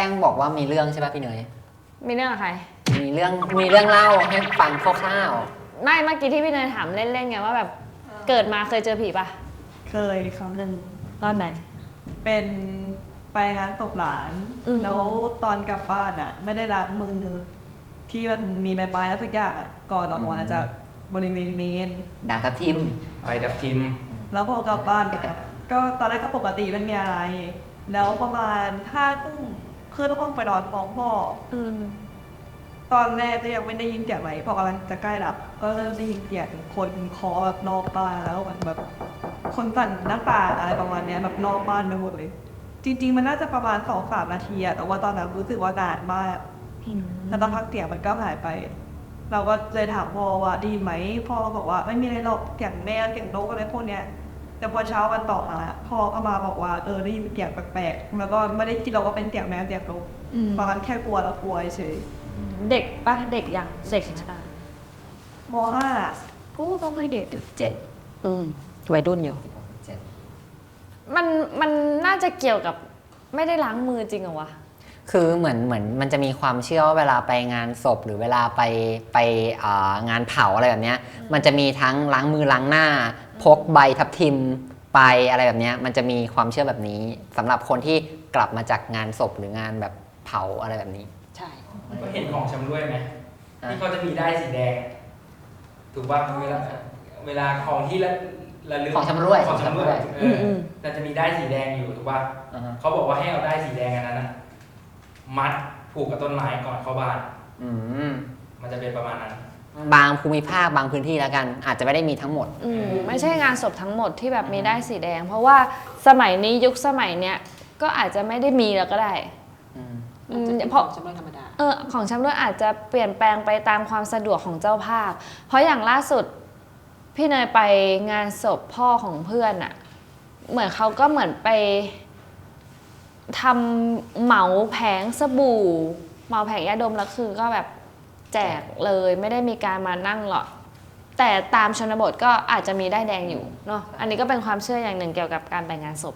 ป้งบอกว่ามีเรื่องใช่ป่ะพี่เนยมีเรื่องกับใครมีเรื่องมีเรื่องเล่าให้ฟังคร่าวไม่เมื่อกี้ที่พี่เนยถามเล่นๆไงว่าแบบเกิดมาเคยเจอผีปะเคยครั้งหนึ่งตอนไหน เป็นไปงานศพหลาน อืมแล้วตอนกลับบ้านอะ ไม่ได้ล้างมือที่มันมีใบไม้แล้วสักอย่างอะก่อนออกมาจากบริเวณเมน ๆด่างทับทิมไปดับทิม แล้วพอกลับบ้านมาก็ตอนแรกก็ปกติไม่มีอะไร แล้วประมาณห้าทุ่ม ขึ้นห้องไปนอนฟ้องพ่ออืม ตอนแรกก็ยังไม่ได้ยินเสียงอะไรพอกำลังจะใกล้หลับ ก็เริ่มได้ยินเสียงคนเคาะแบบนอกบ้านแล้วเหมือนแบบ คนสั่นหน้าต่างอะไรประมาณเนี้ยแบบนอกบ้านไปหมดเลย จริง ๆ มันน่าจะประมาณสองสามนาทีอะแต่ว่าตอนนั้นรู้สึกว่านานมากแล้วตอนพักเสียงมันก็หายไป เราก็เลยถามพ่อว่าดีไหมพ่อก็บอกว่าไม่มีอะไรหรอกเสียงแมวเสียงนกอะไรพวกเนี้ย แต่พอเช้าวันต่อมาพ่อก็มาบอกว่าเออได้ยินเสียงแปลกๆแล้วก็ไม่ได้คิดเราว่าเป็นเสียงแมวเสียงนกอืมตอนนั้นแค่กลัวแล้วกลัวเฉยเด็กปะเด็กยังเด็กชายมห้ากูก็ไม่เด็กเจ็ดอืมวัยรุ่นอยู่ มันมันน่าจะเกี่ยวกับไม่ได้ล้างมือจริงเหรอวะ คือเหมือนเหมือนมันจะมีความเชื่อว่าเวลาไปงานศพหรือเวลาไปไปอ่างานเผาอะไรแบบเนี้ยมันจะมีทั้งล้างมือล้างหน้า พกใบทับทิมไปอะไรแบบเนี้ยมันจะมีความเชื่อแบบนี้สำหรับคนที่กลับมาจากงานศพหรืองานแบบเผาอะไรแบบนี้ ใช่ก็เห็นของชำร่วยไหมอะที่เขาจะมีได้ายสีแดง ถูกป่ะเวลาเวลาของที่ละระลึกของชำร่วยของชำร่วยเอออมแต่จะมีได้ายสีแดงอยู่ถูกป่ะอ่าฮะเขาบอกว่าให้เอาได้ายสีแดงอันนั้นนะ มัดผูกกับต้นไม้ก่อนเข้าบ้าน อืมมันจะเป็นประมาณนั้น บางภูมิภาคบางพื้นที่แล้วกัน อาจจะไม่ได้มีทั้งหมด อืมไม่ใช่งานศพทั้งหมดที่แบบมีได้สีแดง เพราะว่าสมัยนี้ยุคสมัยเนี้ยก็อาจจะไม่ได้มีแล้วก็ได้อืมอืมอาจจะเป็นเพราะของชำร่วยธรรมดา เออของชำร่วยอาจจะเปลี่ยนแปลงไปตามความสะดวกของเจ้าภาพ เพราะอย่างล่าสุดพี่เนยไปงานศพพ่อของเพื่อนอะเหมือนเขาก็เหมือนไป ทำเหมาแผงสบู่เหมาแผงยาดมแล้วคือก็แบบแจกเลยไม่ได้มีการมานั่งหรอกแต่ตามชนบทก็อาจจะมีได้แดงอยู่เนาะอันนี้ก็เป็นความเชื่ออย่างหนึ่งเกี่ยวกับการไปงานศพ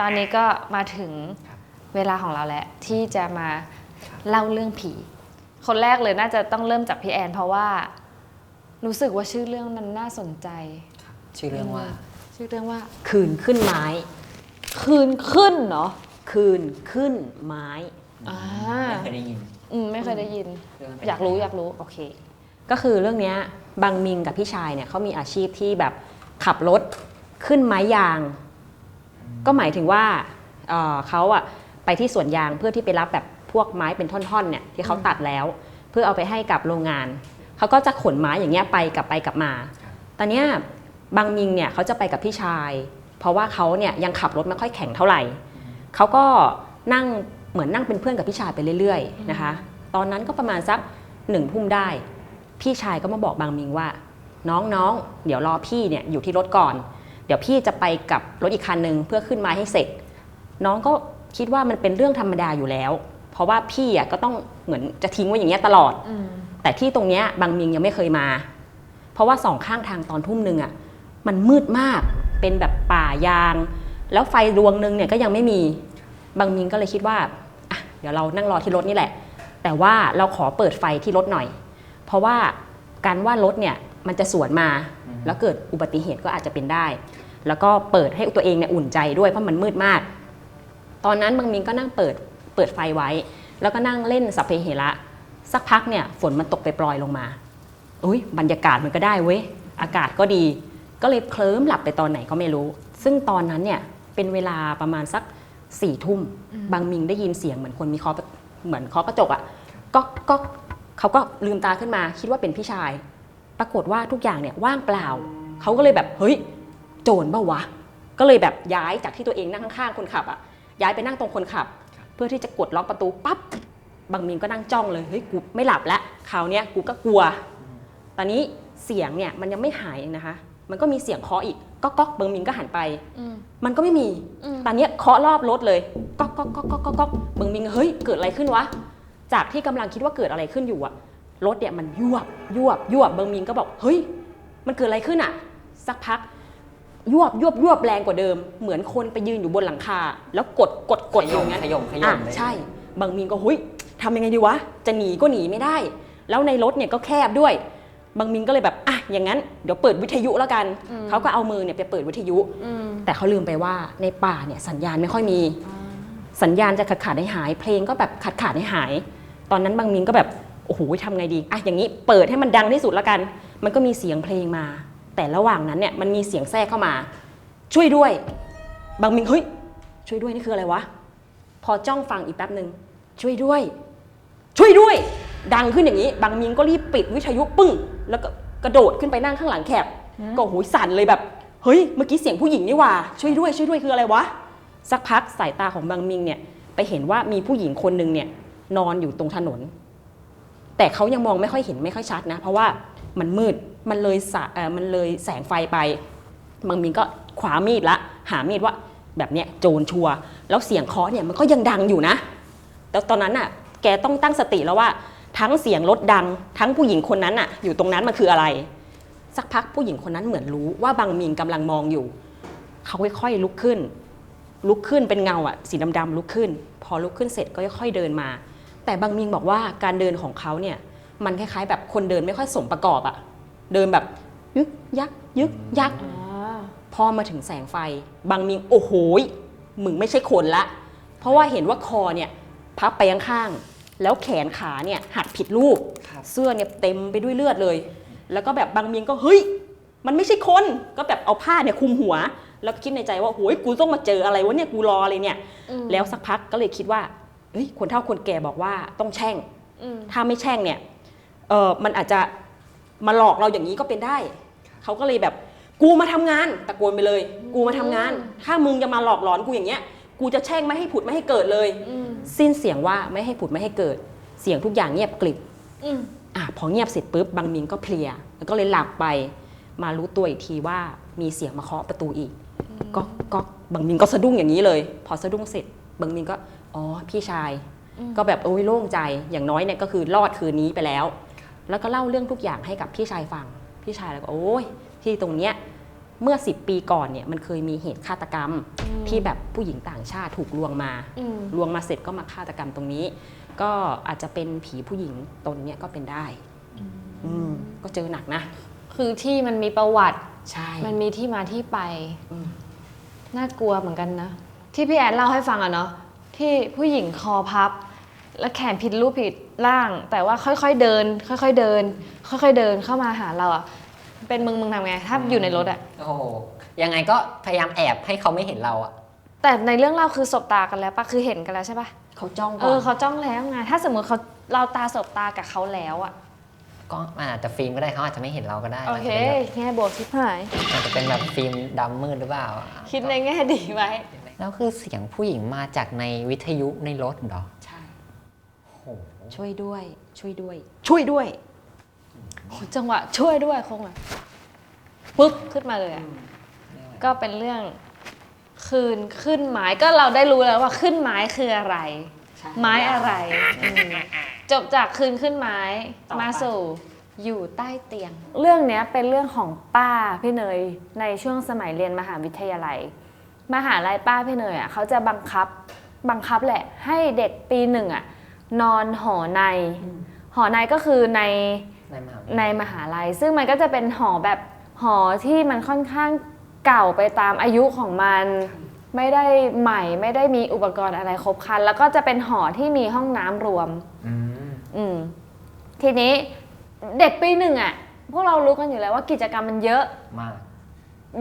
ตอนนี้ก็มาถึงเวลาของเราแล้วที่จะมาเล่าเรื่องผี คนแรกเลยน่าจะต้องเริ่มจากพี่แอน เพราะว่า รู้สึกว่าชื่อเรื่องมันน่าสนใจ ชื่อเรื่องว่า ชื่อเรื่องว่า คืนขึ้นไม้ คืนขึ้นเนาะคืนขึ้นไม้อ่าไม่เคยได้ยินอืมไม่เคยได้ยินเรื่องมันเป็นอยากรู้อยากรู้โอเค ก็คือเรื่องเนี้ยบางมิงกับพี่ชายเนี่ยเขามีอาชีพที่แบบขับรถขึ้นไม้ยาง ก็หมายถึงว่าเอ่อเขาอะไปที่สวนยางเพื่อที่ไปรับแบบ พวกไม้เป็นท่อนๆเนี่ยที่เขาตัดแล้ว เพื่อเอาไปให้กับโรงงาน เขาก็จะขนไม้อย่างเงี้ยไปกลับไปกลับมา ตอนเนี้ยบางมิงเนี่ยเขาจะไปกับพี่ชาย เพราะว่าเขาเนี่ยยังขับรถไม่ค่อยแข็งเท่าไหร่เขาก็นั่งเหมือนนั่งเป็นเพื่อนกับพี่ชายไปเรื่อยๆนะคะ ตอนนั้นก็ประมาณสักหนึ่งทุ่มได้ พี่ชายก็มาบอกบางมิงว่า น้องๆ เดี๋ยวรอพี่เนี่ยอยู่ที่รถก่อน เดี๋ยวพี่จะไปกับรถอีกคันหนึ่งเพื่อขึ้นไม้ให้เสร็จ น้องก็คิดว่ามันเป็นเรื่องธรรมดาอยู่แล้ว เพราะว่าพี่อะก็ต้องเหมือนจะทิ้งไว้อย่างเงี้ยตลอดอืมแต่ที่ตรงเนี้ยบางมิงยังไม่เคยมา เพราะว่าสองข้างทางตอนทุ่มหนึ่งอะมันมืดมากเป็นแบบป่ายาง แล้วไฟดวงหนึ่งเนี่ยก็ยังไม่มีบางมิงก็เลยคิดว่าอะเดี๋ยวเรานั่งรอที่รถนี่แหละ แต่ว่าเราขอเปิดไฟที่รถหน่อย เพราะว่าการว่ารถเนี่ยมันจะสวนมาอืมแล้วเกิดอุบัติเหตุก็อาจจะเป็นได้ แล้วก็เปิดให้ตัวเองเนี่ยอุ่นใจด้วยเพราะมันมืดมาก ตอนนั้นบางมิงก็นั่งเปิด เปิดไฟไว้ แล้วก็นั่งเล่นสัพเพเหระสักพักเนี่ยฝนมันตกไปปลอยๆลงมาอุ้ยบรรยากาศมันก็ได้เว้ยอากาศก็ดี ก็เลยเคลิ้มหลับไปตอนไหนก็ไม่รู้ ซึ่งตอนนั้นเนี่ยเป็นเวลาประมาณสักสี่ทุ่มบางมิงได้ยินเสียงเหมือนคนมีเคาะเหมือนเคาะกระจกอะ่ะก็ก็เขาก็ลืมตาขึ้นมาคิดว่าเป็นพี่ชาย ปรากฏว่าทุกอย่างเนี่ยว่างเปล่า เขาก็เลยแบบเฮ้ยโจรเปล่าวะ ก็เลยแบบย้ายจากที่ตัวเองนั่งข้างๆคนขับอะย้ายไปนั่งตรงคนขับ เพื่อที่จะกดล็อกประตูปั๊บบางมิงก็นั่งจ้องเลยเฮ้ยกูไม่หลับแล้วคราวเนี้ยกูก็กลัว ตอนนี้เสียงเนี่ยมันยังไม่หายนะคะ มันก็มีเสียงเคาะอีกก็ก๊อกบางมิงก็หันไปอืมมันก็ไม่มีอืมตอนเนี้ยเคาะรอบรถเลยก๊อกก๊อกก๊อกก๊อกก๊อกก๊อกเบิงมิงเฮ้ยเกิดอะไรขึ้นวะ จากที่กำลังคิดว่าเกิดอะไรขึ้นอยู่อะรถเนี่ยมันยวบยวบยวบบางมินก็บอกเฮ้ยมันเกิดอะไรขึ้นอะสักพัก ยวบยวบยวบแรงกว่าเดิม เหมือนคนไปยืนอยู่บนหลังคา แล้วกดกดกดอยู่อย่างนั้นขยมขยมอะเลย ใช่ บางมินก็หุยทำยังไงดีวะ จะหนีก็หนีไม่ได้ แล้วในรถเนี่ยก็แคบด้วย บางมินก็เลยแบบอะอย่างนั้นเดี๋ยวเปิดวิทยุแล้วกันเขาก็เอามือเนี่ยไปเปิดวิทยุ อืมแต่เขาลืมไปว่าในป่าเนี่ยสัญญาณไม่ค่อยมี สัญญาณจะขาดขาดหายหายๆเพลงก็แบบขาดขาดหายหายๆตอนนั้นบางมินก็แบบโอ้โหทำไงดีอะอย่างนี้เปิดให้มันดังที่สุดแล้วกัน มันก็มีเสียงเพลงมา แต่ระหว่างนั้นเนี่ยมันมีเสียงแทรกเข้ามา ช่วยด้วย บางมินเฮ้ยช่วยด้วยนี่คืออะไรวะ พอจ้องฟังอีกแป๊บหนึ่งช่วยด้วย ช่วยด้วย ดังขึ้นอย่างนี้ บางมินก็รีบปิดวิทยุปึ้ง แล้วก็กระโดดขึ้นไปนั่งข้างหลังแคบก็โอ้โหสั่นเลยแบบเฮ้ยเมื่อกี้เสียงผู้หญิงนี่หว่าช่วยด้วยช่วยด้วยคืออะไรวะสักพักสายตาของบางมิงเนี่ยไปเห็นว่ามีผู้หญิงคนหนึ่งเนี่ยนอนอยู่ตรงถนน แต่เขายังมองไม่ค่อยเห็นไม่ค่อยชัดนะ เพราะว่ามันมืด มันเลยสะเออมันเลยแสงไฟไปบางมิงก็ขวามีดละ หามีดว่าแบบเนี้ยโจรชัวร์แล้วเสียงเคาะเนี่ยมันก็ยังดังอยู่นะแล้วตอนนั้นน่ะแกต้องตั้งสติแล้วว่า ทั้งเสียงรถดัง ทั้งผู้หญิงคนนั้นน่ะ อยู่ตรงนั้นมันคืออะไร สักพักผู้หญิงคนนั้นเหมือนรู้ว่าบางมิงกำลังมองอยู่เขาค่อยๆลุกขึ้น ลุกขึ้นเป็นเงาอะสีดำๆลุกขึ้น พอลุกขึ้นเสร็จก็ค่อยๆเดินมา แต่บางมิงบอกว่าการเดินของเขาเนี่ยมันคล้ายๆ แบบคนเดินไม่ค่อยสมประกอบอะ เดินแบบยึกยักยึกยักอ๋อพอมาถึงแสงไฟ บางมิงโอ้โหยมึงไม่ใช่คนละ เพราะว่าเห็นว่าคอเนี่ยพับไปข้างๆแล้วแขนขาเนี่ยหักผิดรูปครับเสื้อเนี่ยเต็มไปด้วยเลือดเลย แล้วก็แบบบางมิงก็เฮ้ยมันไม่ใช่คนก็แบบเอาผ้าเนี่ยคลุมหัว แล้วก็คิดในใจว่าโอ้ยกูต้องมาเจออะไรวะเนี่ยกูรอเลยเนี่ยอืมแล้วสักพักก็เลยคิดว่าเฮ้ยคนเฒ่าคนแก่บอกว่าต้องแช่งอืมถ้าไม่แช่งเนี่ยเออมันอาจจะ มาหลอกเราอย่างนี้ก็เป็นได้ เขาก็เลยแบบกูมาทำงานตะโกนไปเลย กูมาทำงาน ถ้ามึงจะมาหลอกหลอนกูอย่างเงี้ย กูจะแช่งไม่ให้ผุดไม่ให้เกิดเลย อืมสิ้นเสียงว่าไม่ให้ผุดไม่ให้เกิด เสียงทุกอย่างเงียบกลิบ อืมอะพอเงียบเสร็จปุ๊บบางมิงก็เพลีย แล้วก็เลยหลับไปมารู้ตัวอีกทีว่ามีเสียงมาเคาะประตูอีกก็ก็บางมิงก็สะดุ้งอย่างนี้เลย พอสะดุ้งเสร็จบางมิงก็อ๋อพี่ชายอืมก็แบบโอ้ยโล่งใจอย่างน้อยเนี่ยก็คือรอดคืนนี้ไปแล้ว แล้วก็เล่าเรื่องทุกอย่างให้กับพี่ชายฟัง พี่ชายแล้วก็โอ้ยที่ตรงเนี้ยเมื่อ 10 ปีก่อนเนี่ยมันเคยมีเหตุฆาตกรรมที่แบบผู้หญิงต่างชาติถูกลวงมาอืมลวงมาเสร็จก็มาฆาตกรรมตรงนี้ ก็อาจจะเป็นผีผู้หญิงตนเนี้ยก็เป็นได้อืมก็เจอหนักนะ คือที่มันมีประวัติใช่มันมีที่มาที่ไปอืมน่ากลัวเหมือนกันนะ ที่พี่แอนเล่าให้ฟังอะเนาะที่ผู้หญิงคอพับ แล้วแขนผิดรูปผิดร่าง แต่ว่าค่อยๆเดิน ค่อยๆเดิน ค่อยๆเดินเข้ามาหาเราอะเป็นมึงมึงทำไงถ้าอยู่ในรถอะโอ้โหยังไงก็พยายามแอบให้เขาไม่เห็นเราอะแต่ในเรื่องเล่าคือสบตากันแล้วปะคือเห็นกันแล้วใช่ปะเขาจ้องเอก่ออนเขาจ้องแล้วไงถ้าสมมติเขาเราตาสบตากับเขาแล้วอะก็มันอาจจะฟิล์มก็ได้เขาอาจจะไม่เห็นเราก็ได้โอเคแง่บวกชิบหายอาจจะเป็นแบบฟิล์มดำมืดหรือเปล่าคิดในแง่ดีไว้ แล้วคือเสียงผู้หญิงมาจากในวิทยุในรถเหรอใช่โอ้โห ช่วยด้วย ช่วยด้วย ช่วยด้วยจังหวะช่วยด้วยคงอะปึ๊บขึ้นมาเลยอะก็เป็นเรื่องคืนขึ้นไม้ก็เราได้รู้แล้วว่าขึ้นไม้คืออะไรใช่ไม้อะไรอืมจบจากคืนขึ้นไม้ต่อไป มาสู่อยู่ใต้เตียง เรื่องเนี้ยเป็นเรื่องของป้าพี่เนยในช่วงสมัยเรียนมหาวิทยาลัย มหาลัยป้าพี่เนยอะเขาจะบังคับบังคับแหละ ให้เด็กปีหนึ่งอะ นอนหอใน หอในก็คือในในมหาในมหาลัย ซึ่งมันก็จะเป็นหอแบบหอที่มันค่อนข้างเก่าไปตามอายุของมัน ไม่ได้ใหม่ไม่ได้มีอุปกรณ์อะไรครบครัน แล้วก็จะเป็นหอที่มีห้องน้ำรวมอืมอืมทีนี้เด็กปีหนึ่งอะ่ะ พวกเรารู้กันอยู่แล้วว่ากิจกรรมมันเยอะมาก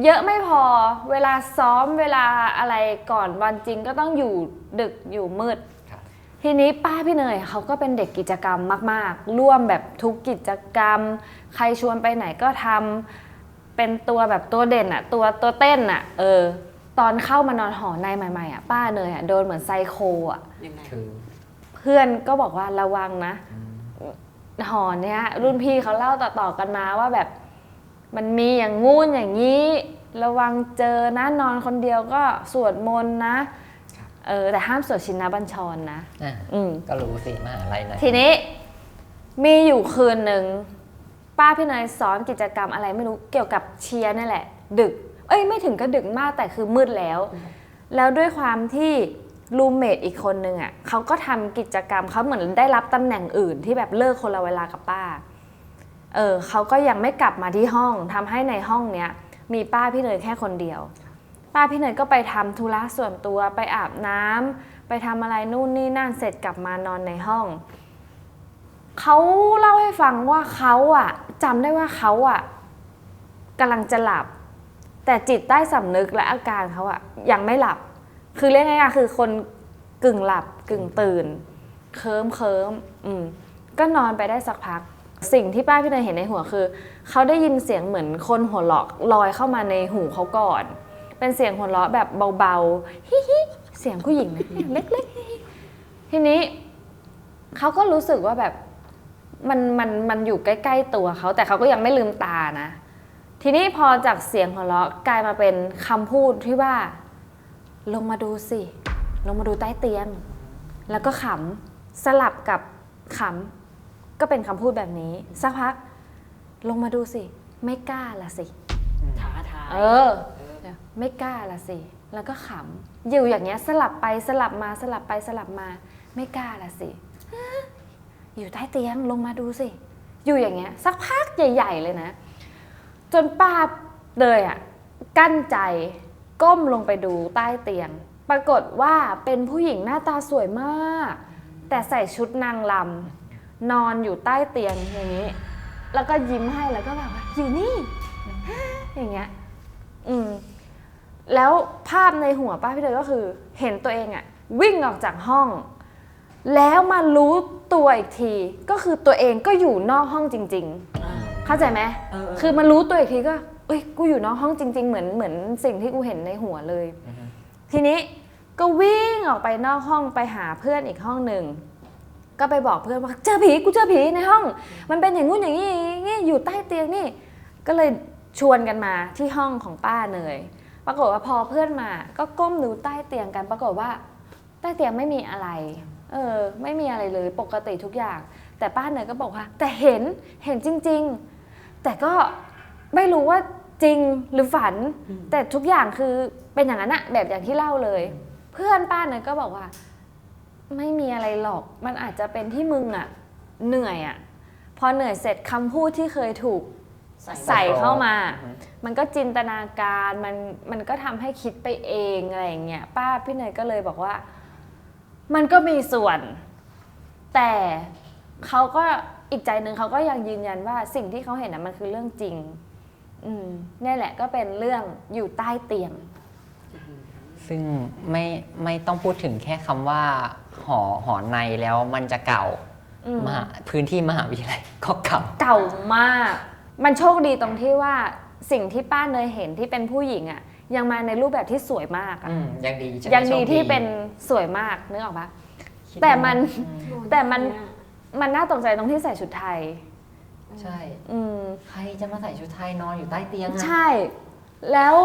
เยอะไม่พอเวลาซ้อมเวลาอะไรก่อนวันจริงก็ต้องอยู่ดึกอยู่มืดครับ ทีนี้ป้าพี่เนยเขาก็เป็นเด็กกิจกรรมมาก ๆ ร่วมแบบทุกกิจกรรม ใครชวนไปไหนก็ทำเป็นตัวแบบตัวเด่นอะตัวตัวเต้นอะเออ ตอนเข้ามานอนหอในใหม่ๆอะป้าเนยอะโดนเหมือนไซโคอะยังไงคือเพื่อนก็บอกว่าระวังนะอืมหอเนี้ยรุ่นพี่เขาเล่าต่อๆกันมาว่าแบบมันมีอย่างงู้นอย่างนี้ ระวังเจอนะนอนคนเดียวก็สวดมนต์นะ เออแต่ห้ามสวดชินบัญชรนะอะอืม ก็รู้สิมหาลัยไหนทีนี้มีอยู่คืนหนึ่ง ป้าพี่เนยสอนกิจกรรมอะไรไม่รู้เกี่ยวกับเชียร์นั่นแหละ ดึก เอ้ยไม่ถึงก็ดึกมากแต่คือมืดแล้ว แล้วด้วยความที่รูมเมทอีกคนนึงอะเขาก็ทำกิจกรรมเขาเหมือนได้รับตำแหน่งอื่นที่แบบเลิกคนละเวลากับป้า เออเขาก็ยังไม่กลับมาที่ห้องทำให้ในห้องเนี้ยมีป้าพี่เนยแค่คนเดียว ป้าพี่เนยก็ไปทำธุระส่วนตัวไปอาบน้ำไปทำอะไรนู่นนี่นั่นเสร็จกลับมานอนในห้องเขาเล่าให้ฟังว่าเขาอะจำได้ว่าเขาอะกำลังจะหลับ แต่จิตใต้สำนึกและอาการเขาอะยังไม่หลับ คือเรียกง่ายๆคือคนกึ่งหลับกึ่งตื่น เคิมเคิมอืมก็นอนไปได้สักพัก สิ่งที่ป้าพี่เนยเห็นในหัวคือ เขาได้ยินเสียงเหมือนคนหัวเราะลอยเข้ามาในหูเขาก่อน เป็นเสียงหัวเราะแบบเบาๆฮิฮิเสียงผู้หญิงนะเล็กๆฮิฮิทีนี้เขาก็รู้สึกว่าแบบมันมันมันอยู่ใกล้ ๆ ตัวเขาแต่เขาก็ยังไม่ลืมตานะ ทีนี้พอจากเสียงหัวเราะกลายมาเป็นคำพูดที่ว่า ลงมาดูสิ ลงมาดูใต้เตียง แล้วก็ขำสลับกับขำก็เป็นคำพูดแบบนี้ สักพัก ลงมาดูสิ ไม่กล้าละสิ ท้าทายเออ ไม่กล้าละสิ แล้วก็ขำอยู่อย่างเงี้ยสลับไปสลับมาสลับไปสลับมา ไม่กล้าละสิ อยู่ใต้เตียงลงมาดูสิ อยู่อย่างเงี้ย สักพักใหญ่ ๆ เลยนะ จนป้าเลยอะกั้นใจก้มลงไปดูใต้เตียง ปรากฏว่าเป็นผู้หญิงหน้าตาสวยมาก แต่ใส่ชุดนางลำนอนอยู่ใต้เตียงอย่างนี้ แล้วก็ยิ้มให้แล้วก็แบบว่าอยู่นี่อย่างเงี้ย อืม แล้วภาพในหัวป้าพี่เลยก็คือ เห็นตัวเองอะวิ่งออกจากห้อง แล้วมารู้ตัวอีกที ก็คือตัวเองก็อยู่นอกห้องจริง ๆ เข้าใจไหมเออเออคือมารู้ตัวอีกทีก็เอ้ยกูอยู่นอกห้องจริง ๆ เหมือนเหมือนสิ่งที่กูเห็นในหัวเลย ทีนี้ก็วิ่งออกไปนอกห้องไปหาเพื่อนอีกห้องหนึ่งก็ไปบอกเพื่อนว่าเจอผีกูเจอผีในห้อง มันเป็นอย่างงู้นอย่างนี้อย่างนี้อยู่ใต้เตียงนี่ ก็เลยชวนกันมาที่ห้องของป้าเนย ปรากฏว่าพอเพื่อนมา ก็ก้มดูใต้เตียงกัน ปรากฏว่า ใต้เตียงไม่มีอะไร เออ ไม่มีอะไรเลยปกติทุกอย่าง แต่ป้าเนยก็บอกว่า แต่เห็นเห็นจริง ๆ แต่ก็ไม่รู้ว่าจริงหรือฝัน แต่ทุกอย่างคือเป็นอย่างนั้นอะแบบอย่างที่เล่าเลย เพื่อนป้าเนยก็บอกว่า ไม่มีอะไรหรอก มันอาจจะเป็นที่มึงอะเหนื่อยอะพอเหนื่อยเสร็จคำพูดที่เคยถูก ใส่เข้ามา มันก็จินตนาการมันมันก็ทำให้คิดไปเองอะไรอย่างเงี้ยป้าพี่เนยก็เลยบอกว่า มันก็มีส่วน แต่เขาก็อีกใจหนึ่งเขาก็ยังยืนยันว่าสิ่งที่เขาเห็นนะมันคือเรื่องจริง อืมนี่แหละก็เป็นเรื่องอยู่ใต้เตียง ซึ่งไม่ไม่ต้องพูดถึงแค่คำว่า หอหอในแล้วมันจะเก่าอืมมหาพื้นที่มหาวิทยาลัยก็เก่า เก่ามาก มันโชคดีตรงที่ว่าสิ่งที่ป้าเนยเห็นที่เป็นผู้หญิงอะยังมาในรูปแบบที่สวยมากอะอืมยังดีใช่ไหมยังดีโชคที่เป็นสวยมากนึกออกปะ คิดแต่ว่ามัน อืมแต่มัน มันน่าตกใจตรงที่ใส่ชุดไทย ใช่ อืม ใครจะมาใส่ชุดไทยนอนอยู่ใต้เตียงอะใช่ แล้ว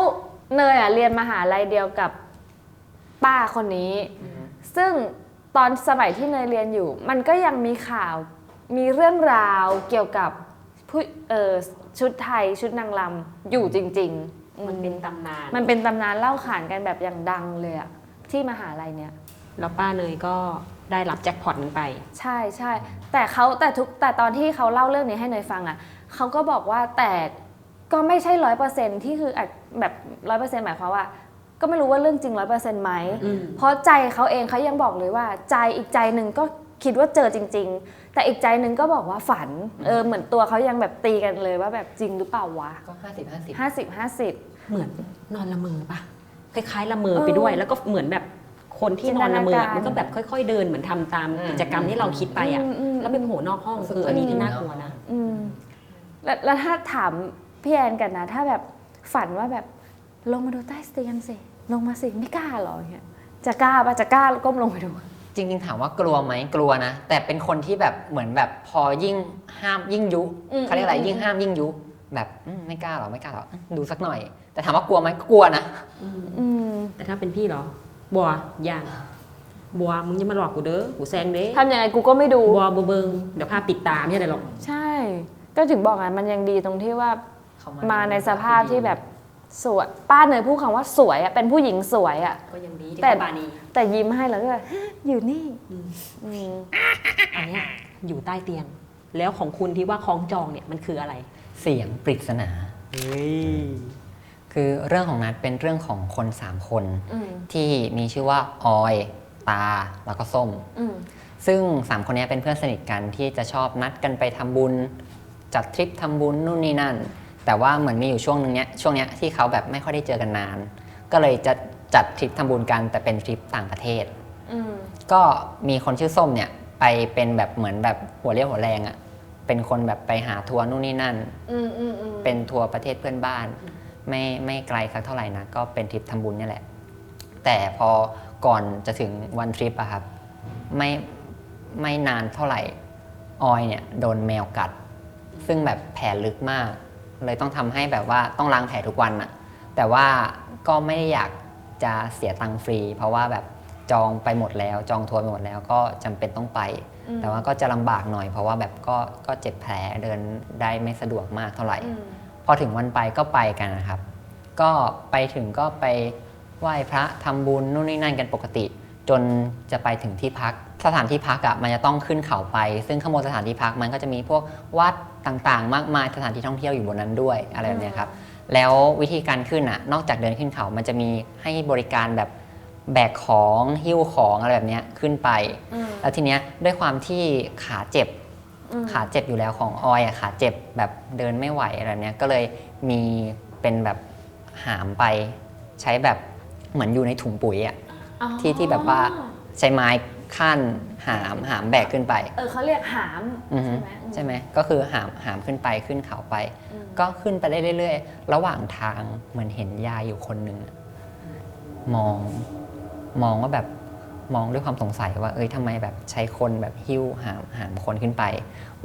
เนยอะเรียนมหาลัยเดียวกับป้าคนนี้ อืมซึ่งตอนสมัยที่เนยเรียนอยู่ มันก็ยังมีข่าว มีเรื่องราวเกี่ยวกับ ผู้เออชุดไทยชุดนางลำอยู่จริงๆอืมันเป็นตำนาน มันเป็นตำนานเล่าขานกันแบบอย่างดังเลยอะที่มหาลัยเนี่ยแล้วป้าเนยก็ได้รับแจ็คพอตนั้นไป ใช่ใช่แต่เขาแต่ทุกแต่ตอนที่เขาเล่าเรื่องนี้ให้เนยฟังอะ่ะเขาก็บอกว่าแต่ก็ไม่ใช่ร้อยเปอร์เซ็นที่คืออาจแบบร้อยเปอร์เซ็นหมายความว่า ก็ไม่รู้ว่าเรื่องจริงร้อยเปอร์เซ็นต์ไหมอืมเพราะใจเขาเองเขายังบอกเลยว่า ใจอีกใจหนึ่งก็คิดว่าเจอจริง ๆ แต่อีกใจหนึ่งก็บอกว่าฝันเออเหมือนตัวเขายังแบบตีกันเลยว่าแบบจริงหรือเปล่าวะก็ห้าสิบห้าสิบห้าสิบห้าสิบเหมือนนอนละเมอปะคล้ายๆละเมอไปด้วยเออแล้วก็เหมือนแบบคนที่นอนละเมอจินตนาการมันก็แบบค่อย ๆ เดินเหมือนทำตามกิจกรรมที่เราคิดไปอะอืมอืมแล้วไปโผล่นอกห้องคืออันนี้ที่น่ากลัวนะอืมแล้วแล้วถ้าถามพี่แอนกันนะ ถ้าแบบฝันว่าแบบลงมาดูใต้เตียงสิลงมาสิไม่กล้าเหรออย่างเงี้ยจะกล้าปะจะกล้าก้มลงไปดู จริงๆ ถามว่ากลัวไหมกลัวนะ แต่เป็นคนที่แบบเหมือนแบบพอยิ่งห้ามยิ่งยุอืมเขาเรียกอะไรอืม ยิ่งห้ามยิ่งยุ แบบอืมไม่กล้าหรอไม่กล้าหรออืมดูสักหน่อย แต่ถามว่ากลัวไหมกลัวนะ อืมแต่ถ้าเป็นพี่เหรอ บัวยังบัวมึงอย่ามาหลอกกูเด้อกูแซงเด้ทำยังไงกูก็ไม่ดู บัวบัวเบิงเดี๋ยวพาปิดตาไม่ใช่อะไรหรอก ใช่ ก็ถึงบอกไงมันยังดีตรงที่ว่า มาในสภาพที่แบบ สวยป้าเนยพูดคำว่าสวยอะเป็นผู้หญิงสวยอะ ก็ยังดีแต่ที่บานีแต่ยิ้มให้แล้วก็แบบฮะอยู่นี่อืมอันเนี้ยอยู่ใต้เตียง แล้วของคุณที่ว่าคล้องจองเนี่ยมันคืออะไร เสียงปริศนา เฮ้ยคือเรื่องของนัดเป็นเรื่องของคนสามคน อืมที่มีชื่อว่าออย ตา แล้วก็ส้ม อืมซึ่งสามคนนี้เป็นเพื่อนสนิทกันที่จะชอบนัดกันไปทำบุญ จัดทริปทำบุญนู่นนี่นั่น แต่ว่าเหมือนมีอยู่ช่วงนึงเนี้ยช่วงเนี้ยที่เขาแบบไม่ค่อยได้เจอกันนาน ก็เลยจะจัดทริปทำบุญกันแต่เป็นทริปต่างประเทศอืมก็มีคนชื่อส้มเนี่ยไปเป็นแบบเหมือนแบบหัวเรี่ยวหัวแรงอะ่ะ เป็นคนแบบไปหาทัวร์นู่นนี่นั่นอืมอืมอืมเป็นทัวร์ประเทศเพื่อนบ้าน ไม่ไม่ไกลสักเท่าไหร่นะ ก็เป็นทริปทำบุญเนี่ยแหละ แต่พอก่อนจะถึงวันทริปอะครับ ไม่ไม่นานเท่าไหร่ ออยเนี่ยโดนแมวกัด ซึ่งแบบแผลลึกมาก เลยต้องทำให้แบบว่าต้องล้างแผลทุกวันอะแต่ว่าก็ไม่ได้อยากจะเสียตังค์ฟรี เพราะว่าแบบจองไปหมดแล้ว จองทัวร์ไปหมดแล้วก็จำเป็นต้องไป แต่ว่าก็จะลำบากหน่อย เพราะว่าแบบก็ก็เจ็บแผลเดินได้ไม่สะดวกมากเท่าไหร่อืมพอถึงวันไปก็ไปกันนะครับ ก็ไปถึงก็ไปไหว้พระทำบุญนู่นนี่นั่นกันปกติ จนจะไปถึงที่พัก สถานที่พักอะ่ะมันจะต้องขึ้นเขาไป ซึ่งข้างบนสถานที่พักมันก็จะมีพวกวัด ต่างๆ มากมายสถานที่ท่องเที่ยวอยู่บนนั้นด้วยอะไรแบบเนี้ยครับแล้ววิธีการขึ้นอะนอกจากเดินขึ้นเขา มันจะมีให้บริการแบบแบกของหิ้วของอะไรแบบเนี้ยขึ้นไป อืมแล้วทีเนี้ยด้วยความที่ขาเจ็บ อืม ขาเจ็บอยู่แล้วของออยอะขาเจ็บแบบเดินไม่ไหวอะไรเนี้ยก็เลยมีเป็นแบบหามไป ใช้แบบเหมือนอยู่ในถุงปุ๋ยอะ อ๋อที่ที่แบบว่า ใช้ไม้ ขั้นหามหามแบกขึ้นไป เออเขาเรียกหามอือฮึใช่ไหมใช่ไหมก็คือหามหามขึ้นไปขึ้นเขาไป อืม ก็ขึ้นไปได้เรื่อยๆ ระหว่างทางเหมือนเห็นยายอยู่คนหนึ่งอะมองมองว่าแบบมองด้วยความสงสัยว่า เอ้ยทำไมแบบใช้คนแบบหิ้วหามหามคนขึ้นไป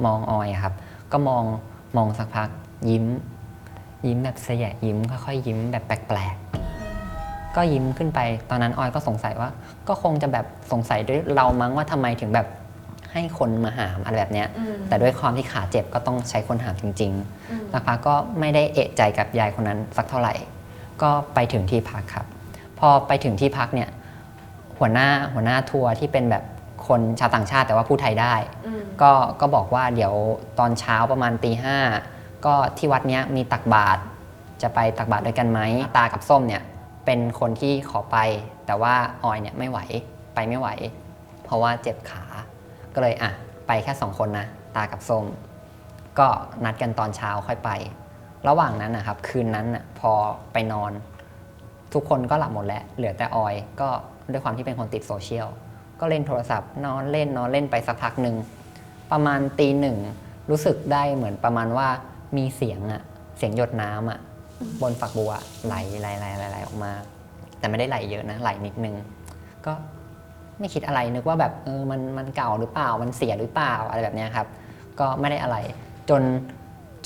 มองออยอะครับ ก็มองมองสักพักยิ้ม ยิ้มแบบเสยะยิ้มค่อยๆยิ้มแบบแปลกๆ ก็ยิ้มขึ้นไป ตอนนั้นออยก็สงสัยว่า ก็คงจะแบบสงสัยด้วยเรามั้งว่าทำไมถึงแบบให้คนมาหามอะไรแบบเนี้ยอืมแต่ด้วยความที่ขาเจ็บก็ต้องใช้คนหามจริงอืมๆสักพักก็ไม่ได้เอะใจกับยายคนนั้นสักเท่าไหร่ ก็ไปถึงที่พักครับ พอไปถึงที่พักเนี่ยหัวหน้าหัวหน้าทัวร์ที่เป็นแบบคนชาวต่างชาติแต่ว่าพูดไทยได้อืมก็ก็บอกว่าเดี๋ยวตอนเช้าประมาณตีห้าก็ที่วัดเนี้ยมีตักบาตรจะไปตักบาตรด้วยกันไหมตากับส้มเนี่ย เป็นคนที่ขอไป แต่ว่าออยเนี่ยไม่ไหวไปไม่ไหว เพราะว่าเจ็บขา ก็เลยอะไปแค่สองคนนะตากับส้มก็นัดกันตอนเช้าค่อยไป ระหว่างนั้นนะครับคืนนั้นน่ะพอไปนอน ทุกคนก็หลับหมดแล้วเหลือแต่ออย ก็ด้วยความที่เป็นคนติดโซเชียลก็เล่นโทรศัพท์นอนเล่นนอนเล่นไปสักพักหนึ่งประมาณตีหนึ่งรู้สึกได้เหมือนประมาณว่ามีเสียงอะเสียงหยดน้ำอะ บนฝักบัวไหลไหลไหลไหลไหลออกมา แต่ไม่ได้ไหลเยอะนะไหลนิดนึง ก็ไม่คิดอะไรนึกว่าแบบเออมันมันเก่าหรือเปล่ามันเสียหรือเปล่าอะไรแบบเนี้ยครับ ก็ไม่ได้อะไร จน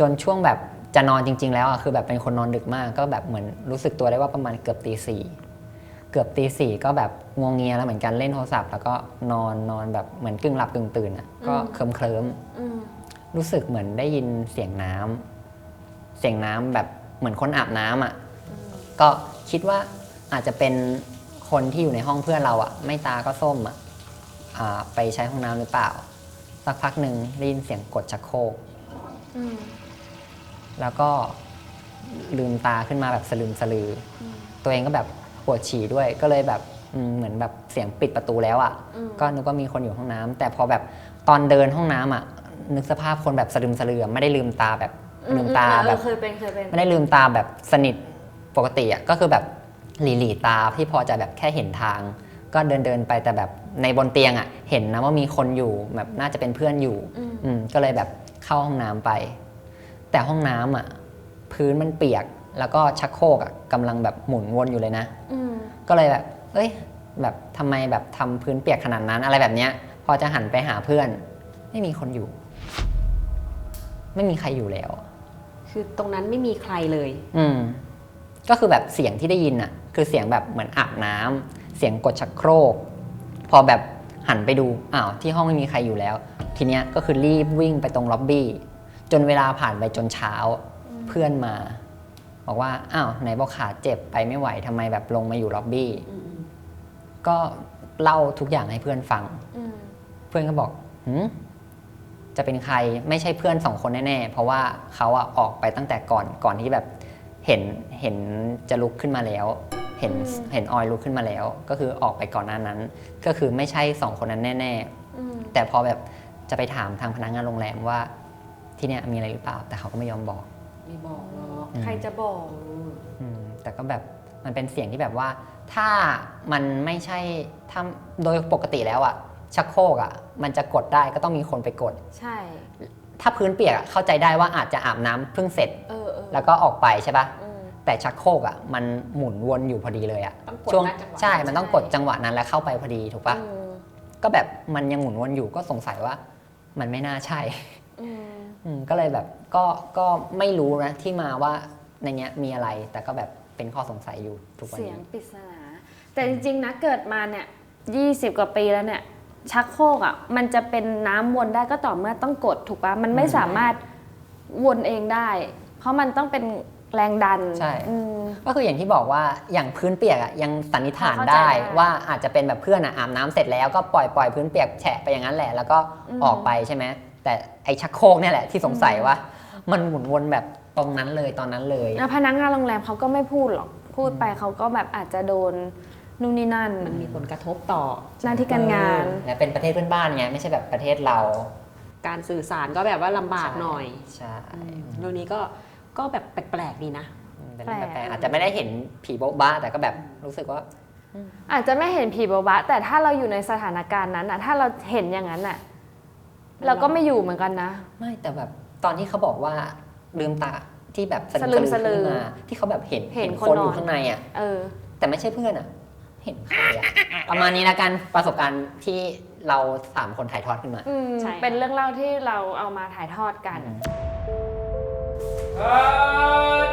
จนช่วงแบบจะนอนจริง ๆ แล้วอะคือแบบเป็นคนนอนดึกมาก ก็แบบเหมือนรู้สึกตัวได้ว่าประมาณเกือบตีสี่เกือบตีสี่ก็แบบงวงเงียแล้วเหมือนกันเล่นโทรศัพท์ แล้วก็นอนนอนแบบเหมือนกึ่งหลับกึ่งตื่นอะก็เคลิ้มเคลิ้มๆอืมรู้สึกเหมือนได้ยินเสียงน้ำเสียงน้ำแบบ เหมือนคนอาบน้ำอะก็คิดว่าอาจจะเป็นคนที่อยู่ในห้องเพื่อนเราอะ ไม่ตาก็ส้มอะอ่าไปใช้ห้องน้ำหรือเปล่า สักพักหนึ่งได้ยินเสียงกดชักโครกอืมแล้วก็ลืมตาขึ้นมาแบบสลืมสลืออตัวเองก็แบบปวดฉี่ด้วยก็เลยแบบอืมเหมือนแบบเสียงปิดประตูแล้วอะ อืมก็นึกว่ามีคนอยู่ห้องน้ำแต่พอแบบตอนเดินห้องน้ำอะนึกสภาพคนแบบสลืมสลือไม่ได้ลืมตาแบบ ลืมตาอืมอืมแบบเออเคยเป็นเคยเป็นไม่ได้ลืมตาแบบสนิทปกติอะก็คือแบบหลีหลีๆตาที่พอจะแบบแค่เห็นทาง ก็เดินเดินๆไปแต่แบบในบนเตียงอะ เห็นนะว่ามีคนอยู่แบบน่าจะเป็นเพื่อนอยู่ อืมอืมก็เลยแบบเข้าห้องน้ำไป แต่ห้องน้ำอะ พื้นมันเปียกแล้วก็ชักโครกอะกำลังแบบหมุนวนอยู่เลยนะอืมก็เลยแบบ เอ้ย แบบทำไมแบบทำพื้นเปียกขนาดนั้นอะไรแบบเนี้ย พอจะหันไปหาเพื่อน ไม่มีคนอยู่ ไม่มีใครอยู่แล้ว คือตรงนั้นไม่มีใครเลย อืมก็คือแบบเสียงที่ได้ยินอะ คือเสียงแบบเหมือนอาบน้ำเสียงกดชักโครก พอแบบหันไปดูอ้าวที่ห้องไม่มีใครอยู่แล้ว ทีเนี้ยก็คือรีบวิ่งไปตรงล็อบบี้ จนเวลาผ่านไปจนเช้าเพื่อนมา บอกว่าอ้าวไหนบอกขาเจ็บไปไม่ไหวทำไมแบบลงมาอยู่ล็อบบี้ก็เล่าทุกอย่างให้เพื่อนฟัง อืมเพื่อนก็บอกหืม จะเป็นใครไม่ใช่เพื่อนสองคนแน่ๆ เพราะว่าเขาอะออกไปตั้งแต่ก่อนก่อนที่แบบเห็นเห็นจะลุกขึ้นมาแล้ว เห็นอืม เห็นออยลุกขึ้นมาแล้ว ก็คือออกไปก่อนหน้านั้น ก็คือไม่ใช่สองคนนั้นแน่อืมๆแต่พอแบบจะไปถามทางพนักงานโรงแรมว่า ที่เนี่ยมีอะไรหรือเปล่า แต่เขาก็ไม่ยอมบอก ไม่บอกหรอกอืม ใครจะบอก อืมแต่ก็แบบมันเป็นเสียงที่แบบว่า ถ้ามันไม่ใช่ถ้าโดยปกติแล้วอะ ชักโครกอะมันจะกดได้ก็ต้องมีคนไปกด ใช่ ถ้าพื้นเปียกอะเข้าใจได้ว่าอาจจะอาบน้ำเพิ่งเสร็จ เออเออแล้วก็ออกไปใช่ปะอืม แต่ชักโครกอะมันหมุนวนอยู่พอดีเลยอะต้องกดช่วงณจังหวะใช่มันต้องกดจังหวะนั้นแล้วเข้าไปพอดีถูกปะอืมก็แบบมันยังหมุนวนอยู่ก็สงสัยว่า มันไม่น่าใช่ อืมอืมก็เลยแบบก็ก็ไม่รู้นะที่มาว่าในเนี้ยมีอะไร แต่ก็แบบเป็นข้อสงสัยอยู่ทุกวันเสียงนี้ปริศนา แต่จริงๆนะเกิดมาเนี่ยยี่สิบกว่าปีแล้วเนี่ย ชักโครกอะมันจะเป็นน้ำวนได้ก็ต่อเมื่อต้องกดถูกปะมันไม่อืมสามารถวนเองได้ เพราะมันต้องเป็นแรงดันใช่อืมก็คืออย่างที่บอกว่าอย่างพื้นเปียกอะยังสันนิษฐานเข้าใจได้ได้ว่าอาจจะเป็นแบบเพื่อนอะอาบน้ำเสร็จแล้วก็ปล่อยปล่อยพื้นเปียกแฉะไปอย่างนั้นแหละ แล้วก็อืมออกไปใช่ไหมแต่ไอชักโครกเนี่ยแหละที่สงสัยว่า มันหมุนวนแบบตรงนั้นเลยตอนนั้นเลยแล้วพนักงานโรงแรมเขาก็ไม่พูดหรอกพูดไปเขาก็แบบอาจจะโดน นู่นนี่นั่น มันมีผลกระทบต่อหน้าที่การงาน และเป็นประเทศเพื่อนบ้านไงไม่ใช่แบบประเทศเรา การสื่อสารก็แบบว่าลำบากหน่อยใช่เรื่องนี้ก็ก็แบบแปลกๆดีนะเป็นเรื่องแปลกแปลกๆอาจจะไม่ได้เห็นผีโบ๊ะบ้าแต่ก็แบบรู้สึกว่าอาจจะไม่เห็นผีโบบะ แต่ถ้าเราอยู่ในสถานการณ์นั้นอะถ้าเราเห็นอย่างนั้นอะเราก็ไม่อยู่เหมือนกันนะ ไม่แต่แบบตอนที่เขาบอกว่าลืมตาที่แบบสสลึลึมมสสลืลือมขึ้นมาที่เขาแบบเห็นเห็นคนคนนอนอยู่ข้างในอะเออแต่ไม่ใช่เพื่อนอะ เห็นใครอะประมาณนี้ละกันประสบการณ์ที่เราสามคนถ่ายทอดขึ้นมา อืมใช่ค่ะเป็นเรื่องเล่าที่เราเอามาถ่ายทอดกันอืมเอิร์ธ